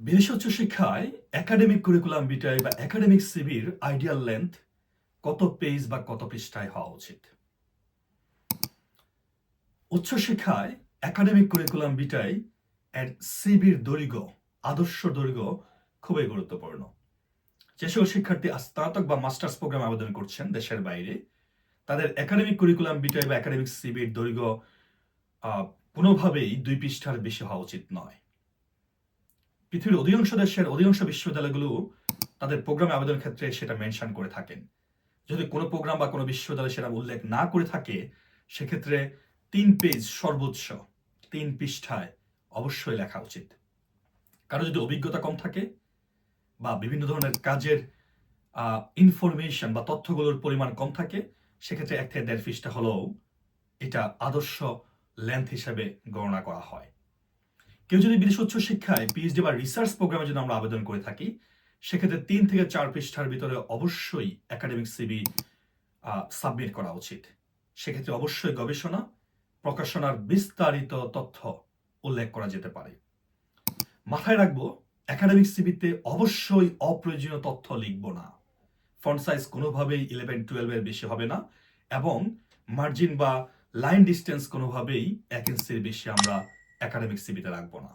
বিদেশি উচ্চ শিক্ষায় একাডেমিক কারিকুলাম বিটায় বা একাডেমিক সিবির আইডিয়াল লেন্থ কত পেজ বা কত পৃষ্ঠায় হওয়া উচিত? উচ্চশিক্ষায় একাডেমিক কারিকুলাম বিটায় এর সিবির দৈর্ঘ্য, আদর্শ দৈর্ঘ্য খুবই গুরুত্বপূর্ণ। যে সকল শিক্ষার্থী স্নাতক বা মাস্টার্স প্রোগ্রাম আবেদন করছেন দেশের বাইরে, তাদের একাডেমিক কারিকুলাম বিটায় বা একাডেমিক সিবির দৈর্ঘ্য কোনোভাবেই দুই পৃষ্ঠার বেশি হওয়া উচিত নয়। পৃথিবীর অধিকাংশ দেশের অধিকাংশ বিশ্ববিদ্যালয়গুলো তাদের প্রোগ্রামে আবেদনের ক্ষেত্রে সেটা মেনশন করে থাকেন। যদি কোনো প্রোগ্রাম বা কোনো বিশ্ববিদ্যালয় সেটা উল্লেখ না করে থাকে, সেক্ষেত্রে তিন পেজ সর্বোচ্চ, তিন পৃষ্ঠায় অবশ্যই লেখা উচিত। কারও যদি অভিজ্ঞতা কম থাকে বা বিভিন্ন ধরনের কাজের ইনফরমেশন বা তথ্যগুলোর পরিমাণ কম থাকে, সেক্ষেত্রে এক থেকে দেড় পৃষ্ঠা হলেও এটা আদর্শ লেন্থ হিসেবে গণনা করা হয়। কেউ যদি বিদেশ উচ্চ শিক্ষায় পিএইচডি বা রিসার্চ প্রোগ্রামে যদি আমরা আবেদন করে থাকি, সেক্ষেত্রে তিন থেকে চার পৃষ্ঠার ভিতরে অবশ্যই একাডেমিক সিবি সাবমিট করা উচিত। সেক্ষেত্রে অবশ্যই গবেষণা, প্রকাশনার বিস্তারিত তথ্য উল্লেখ করা যেতে পারে। মাথায় রাখব একাডেমিক সিবিতে অবশ্যই অপ্রয়োজনীয় তথ্য লিখব না। ফন্ট সাইজ কোনোভাবেই ইলেভেন টুয়েলভের বেশি হবে না এবং মার্জিন বা লাইন ডিস্টেন্স কোনোভাবেই এক ইঞ্চির বেশি আমরা একাডেমিক সিবিতে রাখব না।